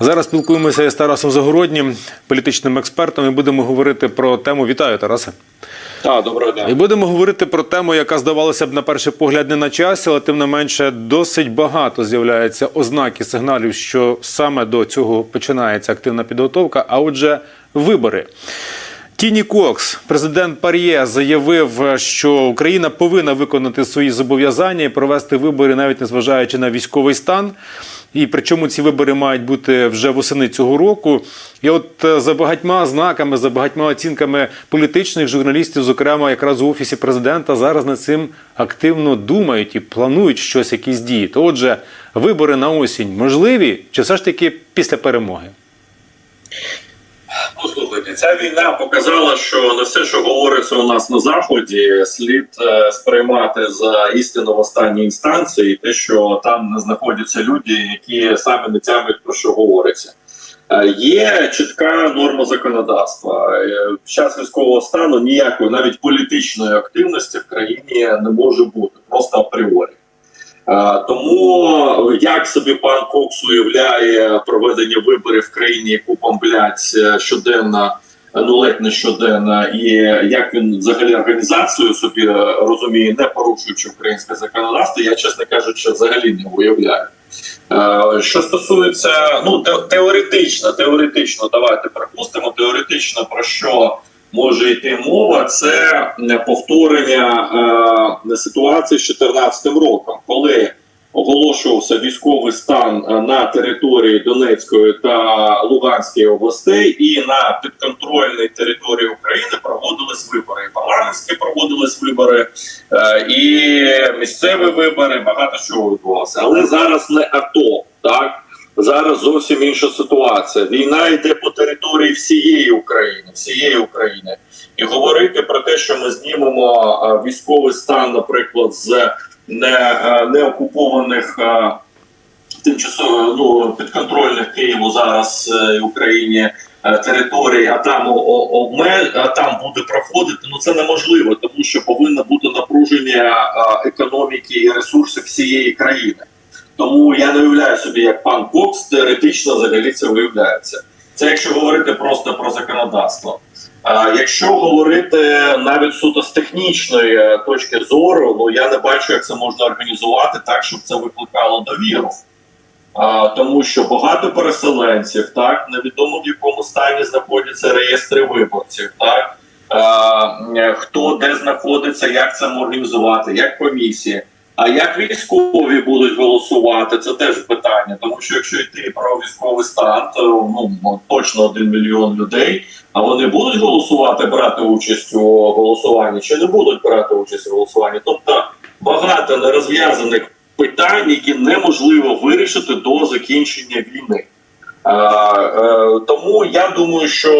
Зараз спілкуємося із Тарасом Загороднім, політичним експертом, і будемо говорити про тему. Вітаю, Тарасе. Так, доброго дня. І будемо говорити про тему, яка здавалося б на перший погляд не на часі, але тим не менше досить багато з'являється ознаки сигналів, що саме до цього починається активна підготовка. А отже, вибори. Тіні Кокс, президент Пар'є, заявив, що Україна повинна виконати свої зобов'язання і провести вибори, навіть незважаючи на військовий стан. І причому ці вибори мають бути вже восени цього року. І от е, за багатьма знаками, за багатьма оцінками політичних журналістів, зокрема якраз у офісі президента, зараз над цим активно думають і планують щось, якісь дії. То отже, вибори на осінь можливі чи все ж таки після перемоги? Ця війна показала, що не все, що говориться у нас на заході, слід е, сприймати за істину в останній інстанції, те, що там не знаходяться люди, які самі не тямлять про що говориться. Е, Є чітка норма законодавства. Е, Під час військового стану ніякої навіть політичної активності в країні не може бути просто апріорі. Тому як собі пан Кокс уявляє проведення виборів в країні, яку бомблять щоденно, ну ледь не щоденно, і як він взагалі організацію собі розуміє, не порушуючи українське законодавство, я чесно кажучи, взагалі не уявляю. Е, Що стосується ну те- теоретично, теоретично, давайте припустимо, теоретично про що може йти мова, це повторення е, ситуації з 2014 роком, коли оголошувався військовий стан е, на території Донецької та Луганської областей, і на підконтрольній території України проводились вибори. Парламентські проводились вибори, е, і місцеві вибори, багато чого відбувалося. Але зараз не АТО, так. Зараз зовсім інша ситуація. Війна йде по території всієї України, всієї України, і говорити про те, що ми знімемо військовий стан, наприклад, з неокупованих а, тимчасово ну підконтрольних Києву зараз е, і Україні е, територій, а там о- о- а там буде проходити. Ну це неможливо, тому що повинно бути напруження економіки і ресурсів всієї країни. Тому я не уявляю собі, як пан Кокс теоретично взагалі це виявляється. Це якщо говорити просто про законодавство. Якщо говорити навіть суто з технічної е, точки зору, ну я не бачу, як це можна організувати так, щоб це викликало довіру. А, тому що багато переселенців, так невідомо в якому стані знаходяться реєстри виборців, так а, хто де знаходиться, як це організувати, як комісії. А як військові будуть голосувати, це теж питання. Тому що якщо йти про військовий стан, то ну точно один мільйон людей. А вони будуть голосувати, брати участь у голосуванні, чи не будуть брати участь у голосуванні? Тобто багато нерозв'язаних питань, які неможливо вирішити до закінчення війни. Е, е, тому я думаю, що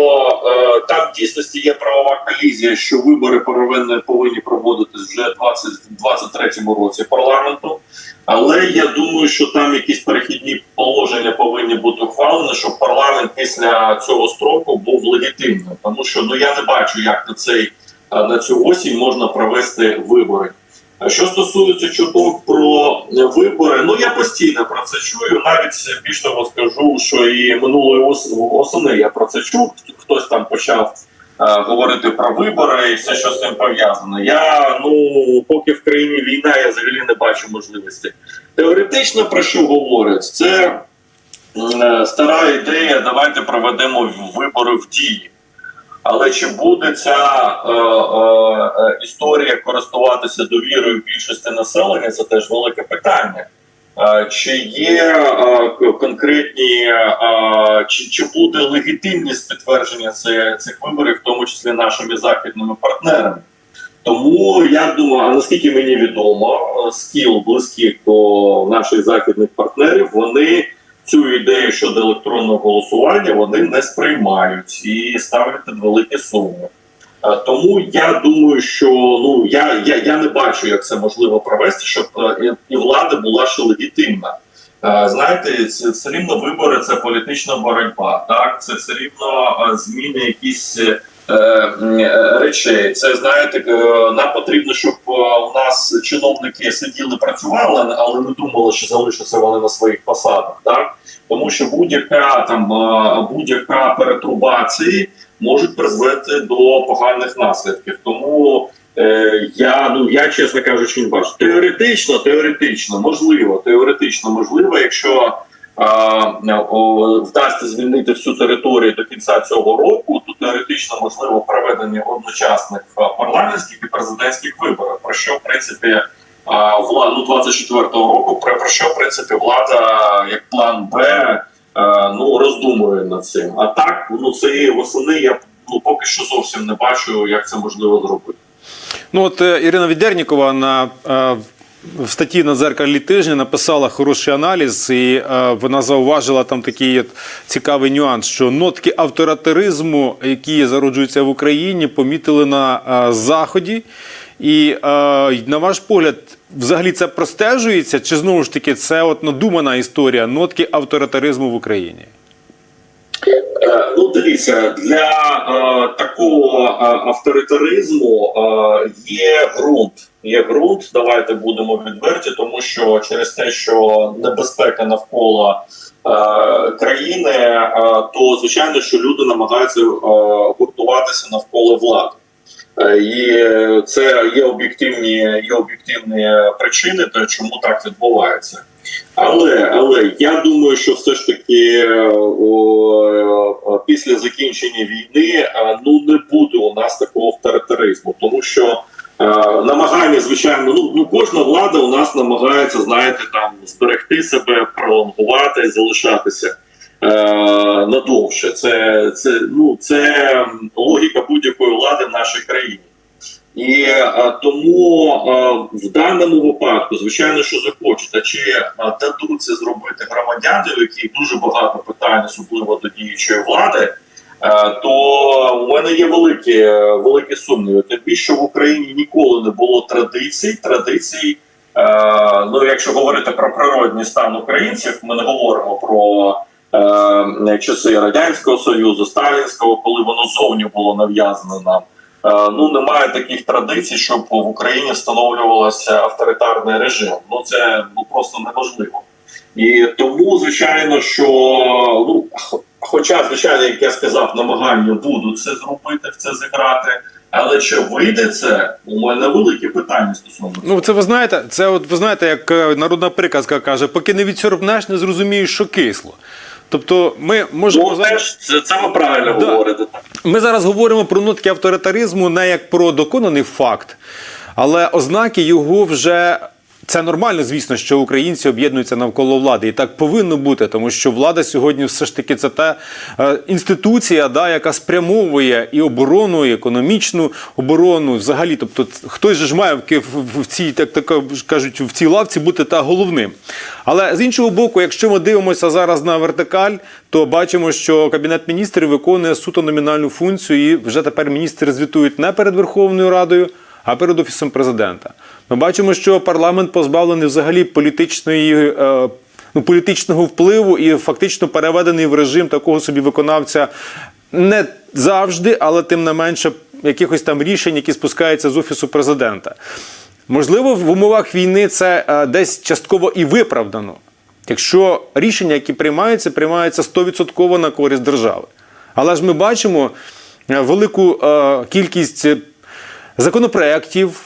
е, там в дійсності є правова колізія, що вибори повинні, повинні проводитись вже в 2023 році парламенту. Але я думаю, що там якісь перехідні положення повинні бути ухвалені, щоб парламент після цього строку був легітимним. Тому що ну я не бачу, як на цей на цю осінь можна провести вибори. Що стосується чуток про вибори, ну я постійно про це чую. Навіть більш того скажу, що і минулої ос- осени я про це чув. Хтось там почав е, говорити про вибори і все, що з цим пов'язано. Я ну поки в країні війна, я взагалі не бачу можливості. Теоретично про що говорять? Це е, стара ідея. Давайте проведемо вибори в дії. Але чи буде ця е, е, е, історія користуватися довірою більшості населення? Це теж велике питання. Е, чи є е, конкретні, е, чи, чи буде легітимність підтвердження цих, цих виборів, в тому числі нашими західними партнерами? Тому я думаю, наскільки мені відомо, е, з кіл близьких до наших західних партнерів, вони цю ідею щодо електронного голосування вони не сприймають і ставлять під великі суми. Е, Тому я думаю, що ну я, я, я не бачу, як це можливо провести, щоб е, і- влада була ще легітимна. Е, Знаєте, це все рівно вибори це політична боротьба. Так, це все рівно зміни якісь речей. Це знаєте, е, нам потрібно, щоб е, у нас чиновники сиділи, працювали, але не думали, що залишаться вони на своїх посадах. Так тому що будь-яка там е, будь-яка перетрубації можуть призвести до поганих наслідків. Тому е, я ну я чесно кажучи, не бачу. Теоретично, теоретично можливо, теоретично можливо, якщо е, вдасться звільнити всю територію до кінця цього року, то теоретично можливо проведення одночасних парламентських і президентських виборів. Про що в принципі влада ну 24-го року, про, що в принципі влада як план Б ну роздумує над цим. А так ну цієї восени я ну поки що зовсім не бачу, як це можливо зробити. Ну от е, Ірина Відернікова на е, в статті на дзеркалі тижня написала хороший аналіз, і е, вона зауважила там такий от цікавий нюанс, що нотки авторитаризму, які зароджуються в Україні, помітили на е, заході. І е, на ваш погляд, взагалі це простежується, чи знову ж таки це от надумана історія нотки авторитаризму в Україні? Е, Ну, дивіться, для е, такого е, авторитаризму е, є ґрунт. Є ґрунт, давайте будемо відверті, тому що через те, що небезпека навколо е, країни, е, то звичайно, що люди намагаються е, гуртуватися навколо влади. Е, І це є об'єктивні, є об'єктивні причини, то чому так відбувається. Але але я думаю, що все ж таки е, о, о, після закінчення війни е, ну не буде у нас такого авторитаризму, тому що е, намагання, звичайно, ну ну кожна влада у нас намагається, знаєте, там зберегти себе, пролонгувати, залишатися е, надовше. Це це ну це логіка будь-якої влади в нашій країні. І е, тому е, в даному випадку, звичайно, що захочуть, а чи е, дадуть це зробити громадяни, у яких дуже багато питань, особливо до діючої влади, то у мене є великі, великі сумніви. Тим більше в Україні ніколи не було традицій. Традицій, ну якщо говорити про природний стан українців, ми не говоримо про. Часи радянського союзу, сталінського, коли воно зовні було нав'язано нам. Е, ну немає таких традицій, щоб в Україні встановлювався авторитарний режим. Ну це ну просто неможливо. І тому, звичайно, що ну хоча, звичайно, як я сказав, намагання будуть це зробити, в це зіграти. Але чи вийде це? У мене великі питання стосовно. Ну, це ви знаєте, це от ви знаєте, як е, народна приказка каже, поки не відсорбнеш, не зрозумієш, що кисло. Тобто, ми можемо Ну, теж це, це ви правильно Да. говорите. Ми зараз говоримо про нотки авторитаризму не як про доконаний факт, але ознаки його вже. Це нормально, звісно, що українці об'єднуються навколо влади, і так повинно бути, тому що влада сьогодні все ж таки це та е, інституція, да, яка спрямовує і оборону, і економічну оборону, взагалі. Тобто, хтось же ж має в, цій, так, так кажуть, в цій лавці бути та головним. Але з іншого боку, якщо ми дивимося зараз на вертикаль, то бачимо, що кабінет міністрів виконує суто номінальну функцію, і вже тепер міністри звітують не перед Верховною Радою, а перед офісом президента. Ми бачимо, що парламент позбавлений взагалі політичної. Е, Ну, політичного впливу і фактично переведений в режим такого собі виконавця не завжди, але тим не менше якихось там рішень, які спускаються з офісу президента. Можливо, в умовах війни це е, десь частково і виправдано, якщо рішення, які приймаються, приймаються 100% на користь держави. Але ж ми бачимо е, велику е, кількість е, законопроєктів,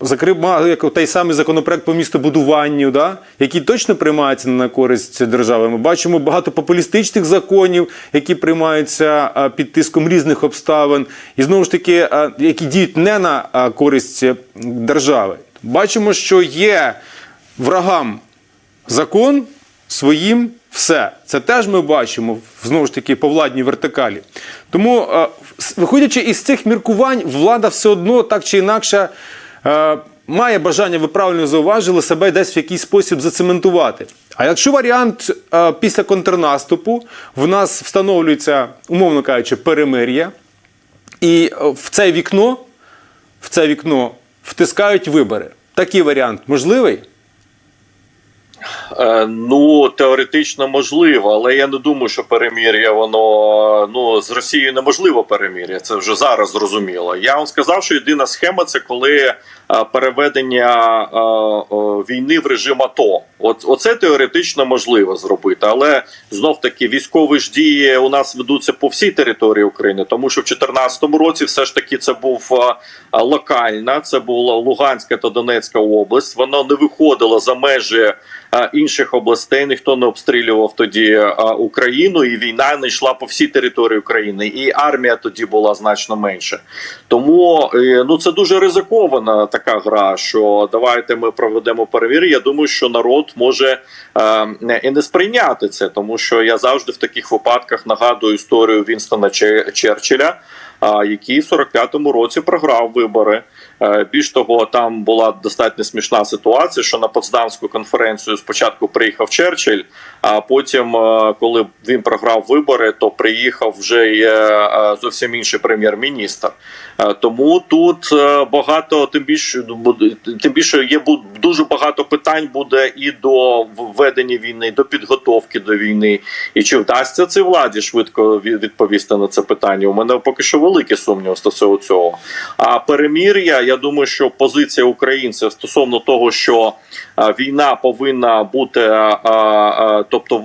зокрема, як той самий законопроект по містобудуванню, да, який точно приймається на користь держави. Ми бачимо багато популістичних законів, які приймаються під тиском різних обставин, і знову ж таки, які діють не на користь е, держави. Бачимо, що є врагам закон своїм все. Це теж ми бачимо знову ж таки по владній вертикалі. Тому, виходячи із цих міркувань, влада все одно так чи інакше має бажання, ви правильно зауважили, себе десь в якийсь спосіб зацементувати. А якщо варіант е, після контрнаступу в нас встановлюється, умовно кажучи, перемир'я, і е, в це вікно, в це вікно втискають вибори. Такий варіант можливий? Е, Ну, теоретично можливо, але я не думаю, що перемір'я воно ну з Росією неможливо перемір'я. Це вже зараз зрозуміло. Я вам сказав, що єдина схема це коли е, переведення е, війни в режим АТО. От оце теоретично можливо зробити, але знов таки військові ж дії у нас ведуться по всій території України, тому що в 2014 році все ж таки це був локальна, це була Луганська та Донецька область. Воно не виходило за межі інших областей. Ніхто не обстрілював тоді Україну, і війна не йшла по всій території України, і армія тоді була значно менше. Тому е, ну це дуже ризикована така гра. Що давайте ми проведемо перевірки. Я думаю, що народ може е, і не сприйняти це, тому що я завжди в таких випадках нагадую історію Вінстона Че- Черчилля, який в 45-му році програв вибори. Е, Більш того, там була достатньо смішна ситуація, що на Потсдамську конференцію спочатку приїхав Черчилль, а потім, е, коли він програв вибори, то приїхав вже й, е, зовсім інший прем'єр-міністр. Тому тут багато, тим більше тим більше є дуже багато питань буде і до введення війни, і до підготовки до війни. І чи вдасться цій владі швидко відповісти на це питання? У мене поки що великі сумніви стосовно цього. А перемір'я, я думаю, що позиція українців стосовно того, що війна повинна бути, а, а, тобто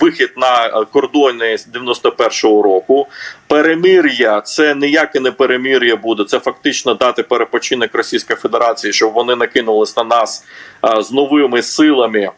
вихід на кордони з 91-го року. Перемир'я це ніяке не перемир'я буде. Це фактично дати перепочинок Російської Федерації, щоб вони накинулись на нас з новими силами.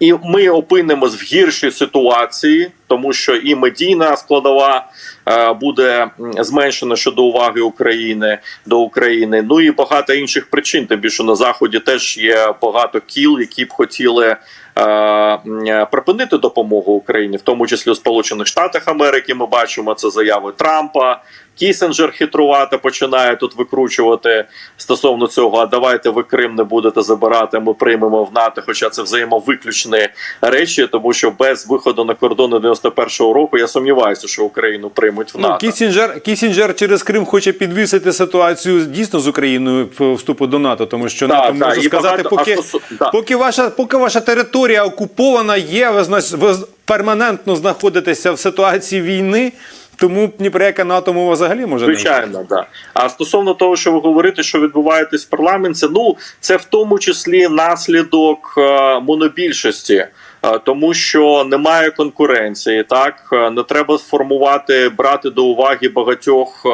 І ми опинимось в гіршій ситуації, тому що і медійна складова е, буде зменшена щодо уваги України до України. Ну і багато інших причин. Тим більше на заході теж є багато кіл, які б хотіли е, припинити допомогу Україні, в тому числі у Сполучених Штатах Америки. Ми бачимо це заяви Трампа. Кісінджер хитрувати починає тут викручувати стосовно цього. А давайте ви Крим не будете забирати. Ми приймемо в НАТО. Хоча це взаємовиключні речі, тому що без виходу на кордони 91-го року я сумніваюся, що Україну приймуть в Ну, НАТО. Кісінджер, Кісінджер через Крим хоче підвісити ситуацію дійсно з Україною вступу до НАТО, тому що Так, НАТО так, може сказати, багато- поки, стосу- да. поки, ваша, поки ваша територія окупована є, ви, ви перманентно знаходитеся в ситуації війни, тому ні про яке НАТО мова взагалі може. Звичайно, да. А стосовно того, що ви говорите, що відбуваєтесь в парламенті, ну це в тому числі наслідок е, монобільшості. е, Тому що немає конкуренції, так Е, не треба сформувати, брати до уваги багатьох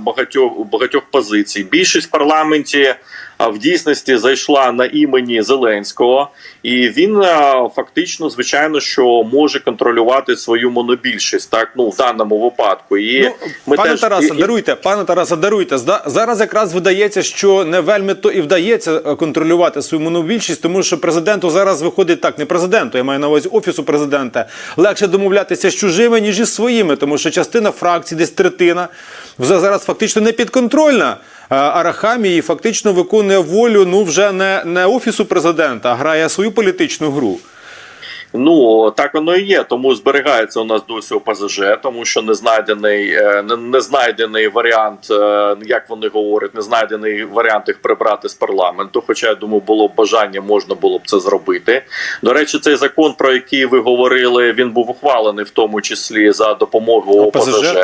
багатьох багатьох позицій. Більшість в парламенті в дійсності зайшла на імені Зеленського, і він е, фактично, звичайно, що може контролювати свою монобільшість, так ну в даному випадку. І Ну, ми пане теж Тарасе, і- даруйте, пане Тарасе, даруйте. Зараз якраз видається, що не вельми то і вдається е, контролювати свою монобільшість, тому що президенту зараз виходить так, не президенту, я маю на увазі офісу президента. Легше домовлятися з чужими, ніж із своїми, тому що частина фракцій, десь третина, зараз фактично не підконтрольна. Е, Арахамії і фактично виконує волю ну вже не, не офісу президента, а грає свою політичну гру. Ну так воно і є. Тому зберігається у нас досі ОПЗЖ, тому що не знайдений е, не, не знайдений варіант, е, як вони говорять, не знайдений варіант їх прибрати з парламенту. Хоча я думаю, було б бажання, можна було б це зробити. До речі, цей закон, про який ви говорили, він був ухвалений в тому числі за допомогою ОПЗЖ, ОПЗЖ.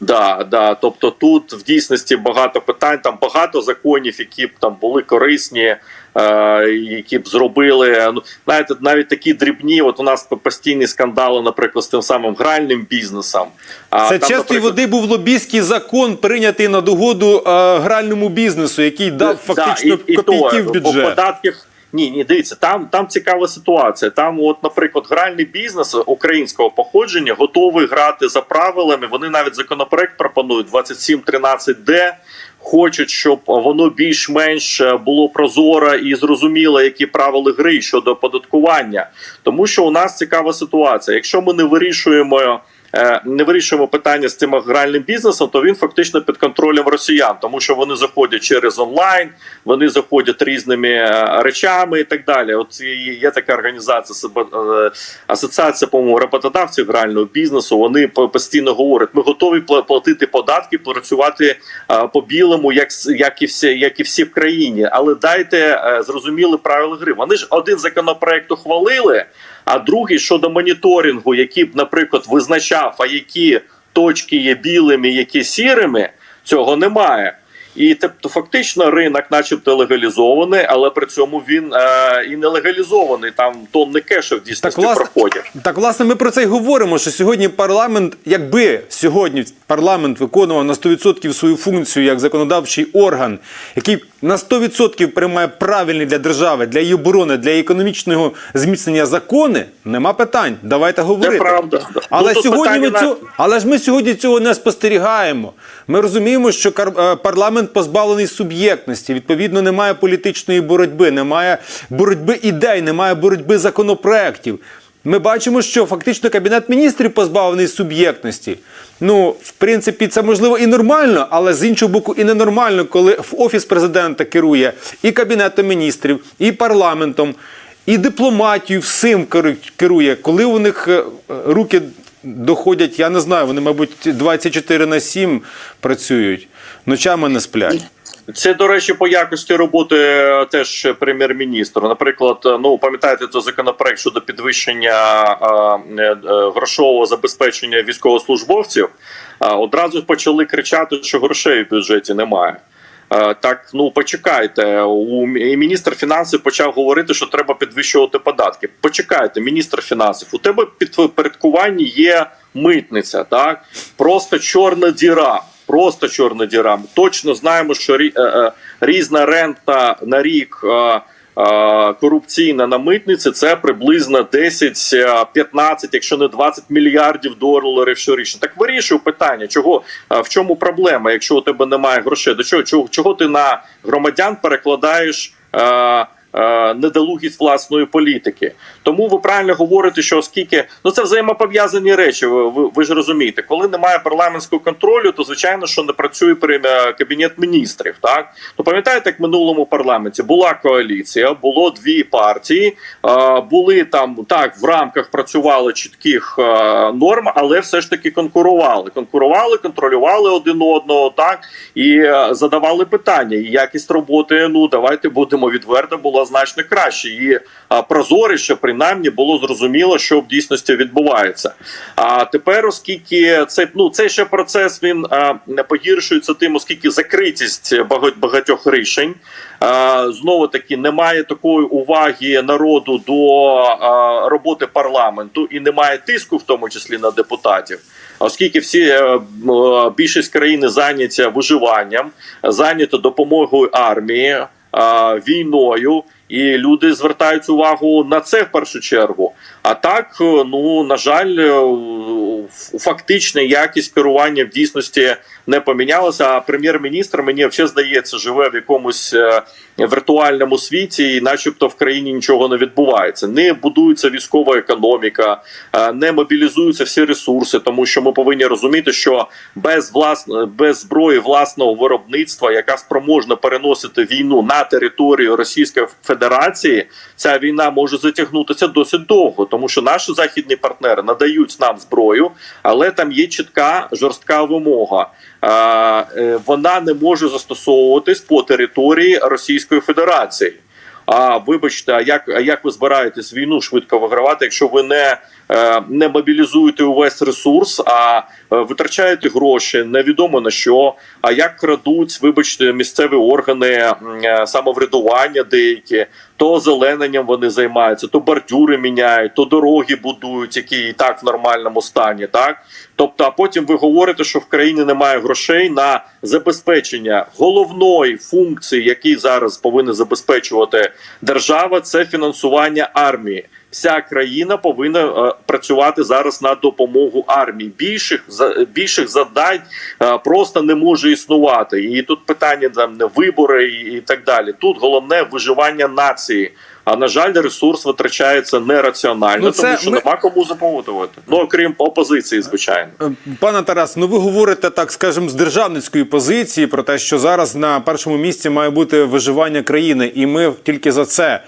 Да, да. Тобто тут в дійсності багато питань, там багато законів, які б там були корисні, е, які б зробили. Ну, знаєте, навіть такі дрібні. От у нас постійні скандали, наприклад, з тим самим гральним бізнесом. А Це там, чистої наприклад, води був лобійський закон, прийнятий на догоду е, гральному бізнесу, який дав фактично да, і, і копійки то, в бюджет. Податків. Ні, ні, дивіться, там там цікава ситуація. Там, от, наприклад, гральний бізнес українського походження готовий грати за правилами. Вони навіть законопроект пропонують 2713D. Хочуть, щоб воно більш-менш було прозоро і зрозуміло, які правила гри щодо оподаткування. Тому що у нас цікава ситуація. Якщо ми не вирішуємо. Е, Не вирішуємо питання з цим гральним бізнесом, то він фактично під контролем росіян, тому що вони заходять через онлайн, вони заходять різними е, речами і так далі. От є така організація е, асоціація по-моєму, роботодавців грального бізнесу. Вони по- постійно говорять: ми готові платити податки, працювати по білому, як як і всі, як і всі в країні. Але дайте зрозуміли правила гри. Вони ж один законопроект ухвалили, а другий щодо моніторингу, який б, наприклад, визначав, а які точки є білими, які сірими, цього немає. І тобто, фактично, ринок, начебто, легалізований, але при цьому він е, і не легалізований. Там тонни кешу в дійсності власне, проходять. Так, власне, ми про це й говоримо. Що сьогодні парламент, якби сьогодні парламент виконував на 100% свою функцію як законодавчий орган, який на 100% приймає правильні для держави, для її оборони, для її економічного зміцнення закони, нема питань. Давайте говорити. правда. Але Ну, сьогодні ми на- цього, але ж ми сьогодні цього не спостерігаємо. Ми розуміємо, що е, парламент позбавлений суб'єктності. Відповідно, немає політичної боротьби, немає боротьби ідей, немає боротьби законопроєктів. Ми бачимо, що фактично кабінет міністрів позбавлений суб'єктності. Ну, в принципі, це можливо і нормально, але з іншого боку, і ненормально, коли в офіс президента керує і кабінетом міністрів, і парламентом, і дипломатію всім керу- керує. Коли у них е, руки доходять, я не знаю, вони, мабуть, 24 на 7 працюють, ночами не сплять. Це, до речі, по якості роботи е, теж прем'єр-міністра. Наприклад, е, ну пам'ятаєте, це законопроект щодо підвищення е, грошового забезпечення військовослужбовців. Одразу почали кричати, що грошей в бюджеті немає. Так, ну почекайте. У міністр фінансів почав говорити, що треба підвищувати податки. Почекайте, міністр фінансів. У тебе під підпорядкуванні є митниця, так просто чорна діра. Просто чорна діра. Ми точно знаємо, що е, е, різна рента на рік. е, Корупційна на митниці це приблизно 10-15, якщо не 20 мільярдів доларів щорічно. Так вирішуй питання, чого в чому проблема, якщо у тебе немає грошей? До чого чого, чого ти на громадян перекладаєш? Недолугість власної політики, тому ви правильно говорите, що оскільки ну це взаємопов'язані речі. Ви, ви, ж розумієте, коли немає парламентського контролю, то звичайно, що не працює при- кабінет міністрів. Так ну пам'ятаєте, як в минулому парламенті була коаліція, було дві партії, були там так в рамках працювали чітких норм, але все ж таки конкурували. Конкурували, контролювали один одного, так і е, задавали питання. І якість роботи, ну давайте будемо відверто, була значно краще. І прозоріше, принаймні, було зрозуміло, що в дійсності відбувається. А тепер, оскільки це ну цей ще процес він не погіршується тим, оскільки закритість багать- багатьох рішень. Е, Знову таки немає такої уваги народу до е, роботи парламенту і немає тиску, в тому числі на депутатів, оскільки всі е, е, більшість країни зайняті виживанням, зайняті допомогою армії, війною. І люди звертають увагу на це в першу чергу. А так, е, ну на жаль, е, фактична якість керування в дійсності не помінялася. А прем'єр-міністр мені взагалі здається, живе в якомусь е, віртуальному світі, і, начебто, в країні нічого не відбувається. Не будується військова економіка, не мобілізуються всі ресурси, тому що ми повинні розуміти, що без власне без зброї власного виробництва, яка спроможна переносити війну на територію Російської Федерації, ця війна може затягнутися досить довго, тому що наші західні партнери надають нам зброю, але там є чітка жорстка вимога. Е, Вона не може застосовуватись по території Російської Федерації. А вибачте, а як, а як ви збираєтесь війну швидко вигравати, якщо ви не, е, не мобілізуєте увесь ресурс, а е, витрачаєте гроші? Невідомо на що, а як крадуть, вибачте, місцеві органи е, самоврядування деякі, то озелененням вони займаються, то бордюри міняють, то дороги будують, які і так в нормальному стані. Так, тобто, а потім ви говорите, що в країні немає грошей на забезпечення головної функції, які зараз повинна забезпечувати держава, це фінансування армії. Вся країна повинна е, працювати зараз на допомогу армії. Більших за більших завдань е, просто не може існувати. І тут питання там не вибори і, так далі. Тут головне виживання нації. А на жаль, ресурс витрачається нераціонально, Ну, це тому що ми- нема кому заповутувати. Ну окрім опозиції, звичайно. Е, Пане Тарас, ну ви говорите так, скажімо, з державницької позиції про те, що зараз на першому місці має бути виживання країни, і ми тільки за це.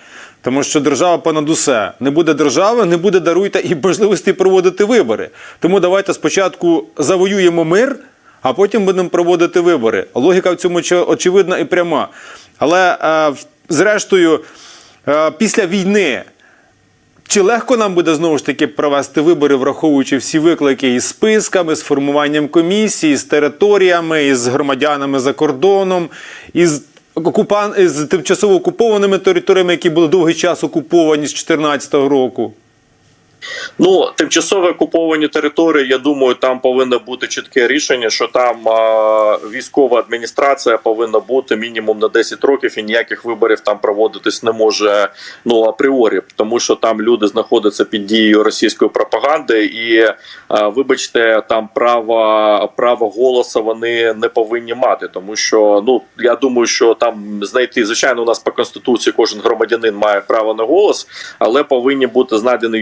Тому що держава понад усе. Не буде держави, не буде даруйте і можливості проводити вибори. Тому давайте спочатку завоюємо мир, а потім будемо проводити вибори. Логіка в цьому очевидна і пряма. Але е, зрештою, е, після війни Чи легко нам буде знову ж таки провести вибори, враховуючи всі виклики із списками, з формуванням комісії, з територіями, із громадянами за кордоном, із окупан... з тимчасово окупованими територіями, які були довгий час окуповані з 2014 року? Ну, тимчасово окуповані території, я думаю, там повинно бути чітке рішення, що там а, військова адміністрація повинна бути мінімум на 10 років, і ніяких виборів там проводитись не може ну апріорі, тому що там люди знаходяться під дією російської пропаганди, і а, вибачте, там право право голосу вони не повинні мати, тому що ну я думаю, що там знайти звичайно у нас по конституції кожен громадянин має право на голос, але повинні бути знайдений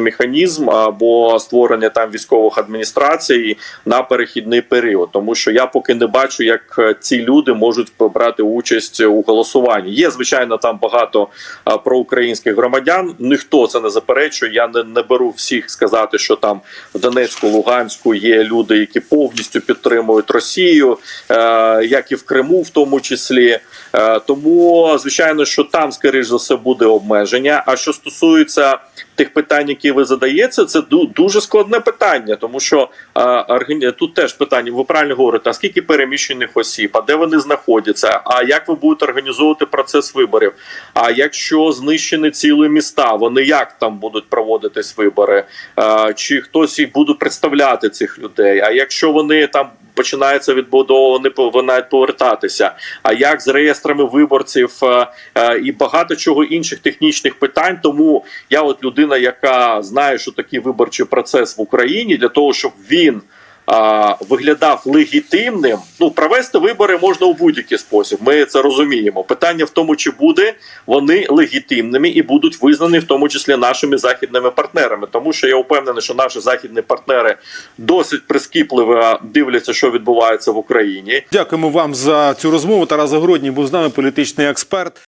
юридичний механізм або створення там військових адміністрацій на перехідний період, тому що я поки не бачу, як е, ці люди можуть брати участь у голосуванні. Є звичайно там багато проукраїнських громадян. Ніхто це не заперечує. Я не, не беру всіх сказати, що там в Донецьку, Луганську є люди, які повністю підтримують Росію, е, як і в Криму, в тому числі. Е, тому звичайно, що там, скоріш за все, буде обмеження. А що стосується тих питань, які ви задаєте, це дуже складне питання, тому що тут теж питання. Ви правильно говорите, а скільки переміщених осіб, а де вони знаходяться? А як ви будете організовувати процес виборів? А якщо знищені цілі міста, вони як там будуть проводитись вибори? Чи хтось їх буде представляти цих людей? А якщо вони там починається відбудова, вони повинні повертатися. А як з реєстрами виборців е, е, і багато чого інших технічних питань? Тому я, от людина, яка знає, що такий виборчий процес в Україні, для того, щоб він. Виглядав легітимним. Ну провести вибори можна у будь-який спосіб. Ми це розуміємо. Питання в тому, чи буде вони легітимними і будуть визнані, в тому числі нашими західними партнерами. Тому що я впевнений, що наші західні партнери досить прискіпливо дивляться, що відбувається в Україні. Дякуємо вам за цю розмову. Тарас Загородній був з нами, політичний експерт.